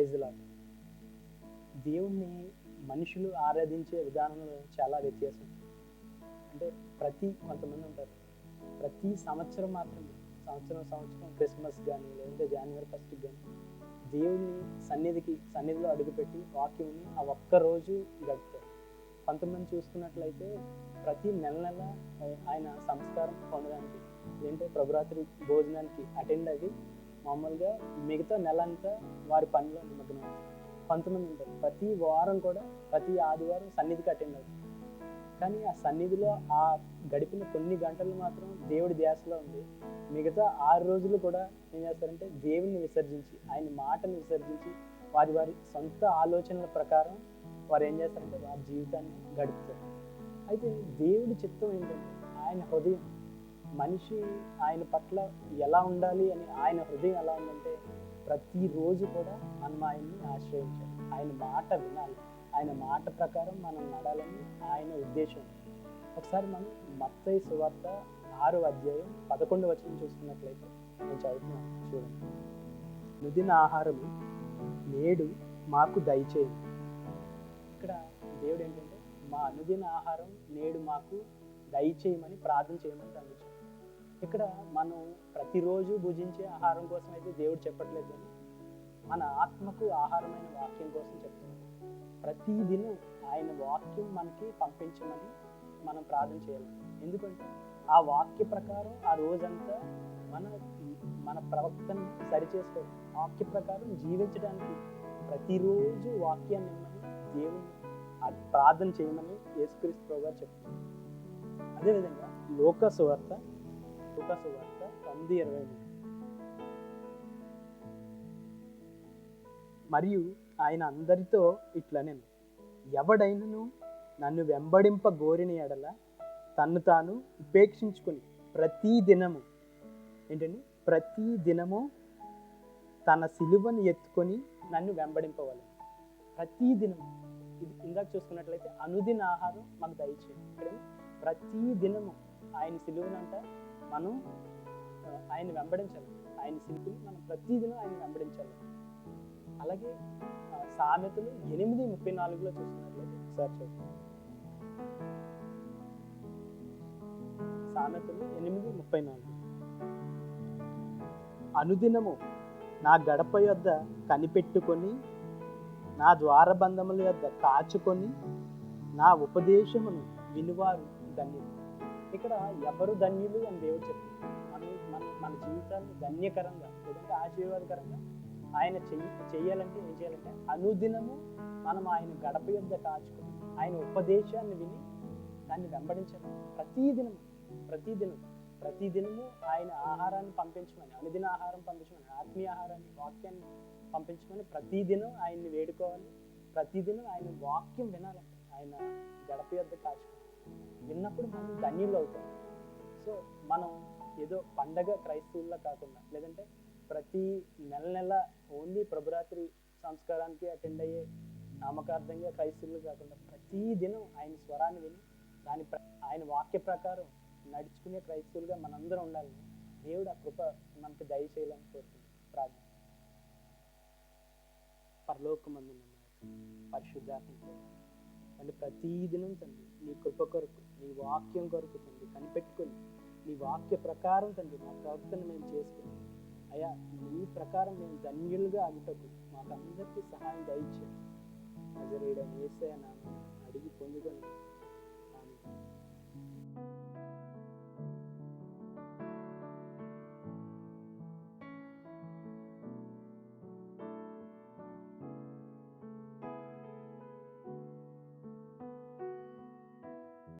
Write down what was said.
Praise lord దేవుణ్ణి మనుషులు ఆరాధించే విధానంలో చాలా వ్యత్యాసం. అంటే ప్రతి కొంతమంది ఉంటారు. ప్రతి సంవత్సరం మాత్రమే సంవత్సరం సంవత్సరం క్రిస్మస్ కానీ లేదంటే జనవరి ఫస్ట్ కానీ దేవుణ్ణి సన్నిధికి సన్నిధిలో అడుగుపెట్టి వాక్యంని ఆ ఒక్క రోజు గడుపుతారు. కొంతమంది చూసుకున్నట్లయితే ప్రతి నెల నెల ఆయన సంస్కారం పొందడానికి లేదంటే ప్రభురాత్రి భోజనానికి అటెండ్ అయ్యి మామూలుగా మిగతా నెల అంతా వారి పనిలో నిమగ్నం కొంతమంది ఉంటారు. ప్రతి వారం కూడా ప్రతి ఆదివారం సన్నిధికి అటెండ్ అవుతారు. కానీ ఆ సన్నిధిలో ఆ గడిపిన కొన్ని గంటలు మాత్రం దేవుడి ధ్యాసలో ఉంది మిగతా ఆరు రోజులు కూడా ఏం చేస్తారంటే దేవుడిని విసర్జించి ఆయన మాటను విసర్జించి వారి వారి సొంత ఆలోచనల ప్రకారం వారు ఏం చేస్తారంటే వారి జీవితాన్ని గడుపుతారు. అయితే దేవుడి చిత్తం ఏంటంటే ఆయన హృదయం మనిషి ఆయన పట్ల ఎలా ఉండాలి అని ఆయన హృదయం ఎలా ఉందంటే ప్రతిరోజు కూడా మనం ఆయన్ని ఆశ్రయించాలి. ఆయన మాట వినాలి. ఆయన మాట ప్రకారం మనం నడాలని ఆయన ఉద్దేశం. ఒకసారి మనం మత్తయి సువార్త ఆరో అధ్యాయం పదకొండు వచనం చూసుకున్నట్లయితే నేను చదువుతున్నాను. చూడండి. నుదిన ఆహారము నేడు మాకు దయచేయి. ఇక్కడ దేవుడు ఏంటంటే మా అనుదిన ఆహారం నేడు మాకు దయచేయమని ప్రార్థన చేయమని తగ్గించాం ఇక్కడ మనం ప్రతిరోజు భుజించే ఆహారం కోసం అయితే దేవుడు చెప్పట్లేదు కానీ మన ఆత్మకు ఆహారమైన వాక్యం కోసం చెప్తున్నాడు. ప్రతి దినం ఆయన వాక్యం మనకి పంపించమని మనం ప్రార్థన చేయాలి. ఎందుకంటే ఆ వాక్య ప్రకారం ఆ రోజంతా మన మన ప్రవక్తను సరిచేసుకోవాలి వాక్య ప్రకారం జీవించడానికి ప్రతిరోజు వాక్యాన్ని ఇమ్మని దేవుని ప్రార్థన చేయమని యేసుక్రీస్తు ప్రభు గారు చెప్తున్నారు. అదేవిధంగా లోక సువార్త లూకాసు వార్త తొమ్మిది ఇరవై మూడు మరియు ఆయన అందరితో ఇట్లనెను ఎవడైనను నన్ను వెంబడింప గోరిన ఎడల తన్ను తాను ఉపేక్షించుకొని ప్రతి దినము ఏంటండి? ప్రతి దినము తన సిలువను ఎత్తుకొని నన్ను వెంబడింపవాలి. ప్రతి దినము ఇది ఇందాక చూసుకున్నట్లయితే అనుదిన ఆహారం మాకు దయచేయండి. ఇక్కడేమో ప్రతి దినము ఆయన సిలువనంట మనం ఆయన వెంబడించాలి. ఆయన శిల్పిని మనం ప్రతిదినం ఆయన వెంబడించాలి. అలాగే సామెతలు ఎనిమిది ముప్పై నాలుగులో చూసుకున్నట్లయితే ఒకసారి చూడండి సామెతలు ఎనిమిది ముప్పై నాలుగు. అనుదినము నా గడప యొద్ద కనిపెట్టుకొని నా ద్వారబంధముల యొద్ద కాచుకొని నా ఉపదేశమును వినువారు ధన్యులు. ఇక్కడ ఎవరు ధన్యులు అని దేవుడు చెప్తారు మన మన మన జీవితాన్ని ధన్యకరంగా లేదంటే ఆశీర్వాదకరంగా ఆయన చెయ్యి చేయాలంటే ఏం చేయాలంటే అనుదినము మనం ఆయన గడప యొద్ద కాచుకుని ఆయన ఉపదేశాన్ని విని దాన్ని వెంబడించడం. ప్రతిదినం ప్రతిదినం ప్రతిదినము ఆయన ఆహారాన్ని పంపించమని అనుదిన ఆహారం పంపించమని ఆత్మీయ ఆహారాన్ని వాక్యాన్ని పంపించమని ప్రతిదినం ఆయన్ని వేడుకోవాలి. ప్రతిదినం ఆయన వాక్యం వినాలంటే ఆయన గడప యొద్ద కాచుకోవాలి విన్నప్పుడు మనం ధన్యులు అవుతాం సో మనం ఏదో పండగ క్రైస్తవుల్లో కాకుండా లేదంటే ప్రతి నెల నెల ఓన్లీ ప్రభురాత్రి సంస్కారానికి అటెండ్ అయ్యే నామకార్థంగా క్రైస్తవులు కాకుండా ప్రతి దినం ఆయన స్వరాన్ని విని దాని ప్ర- ఆయన వాక్య ప్రకారం నడుచుకునే క్రైస్తవులుగా మనందరం ఉండాలని దేవుడు ఆ కృప మనకు దయచేయాలని కోరుతుంది. ప్రార్థన. పరలోకమందు పరిశుద్ధాత్మ ప్రతి దినం తండ్రి నీ కృప కొరకు నీ వాక్యం కొరకు తండ్రి కనిపెట్టుకొని నీ వాక్య ప్రకారం తండ్రి మా ప్రవర్తన మేము చేసుకుని అయ్యా నీ ప్రకారం మేము ధన్యులుగా అగుటకు మాకు అందరికీ సహాయం దయచేయండి. నజరేయుడైన వేసే అడిగి పొందుకొని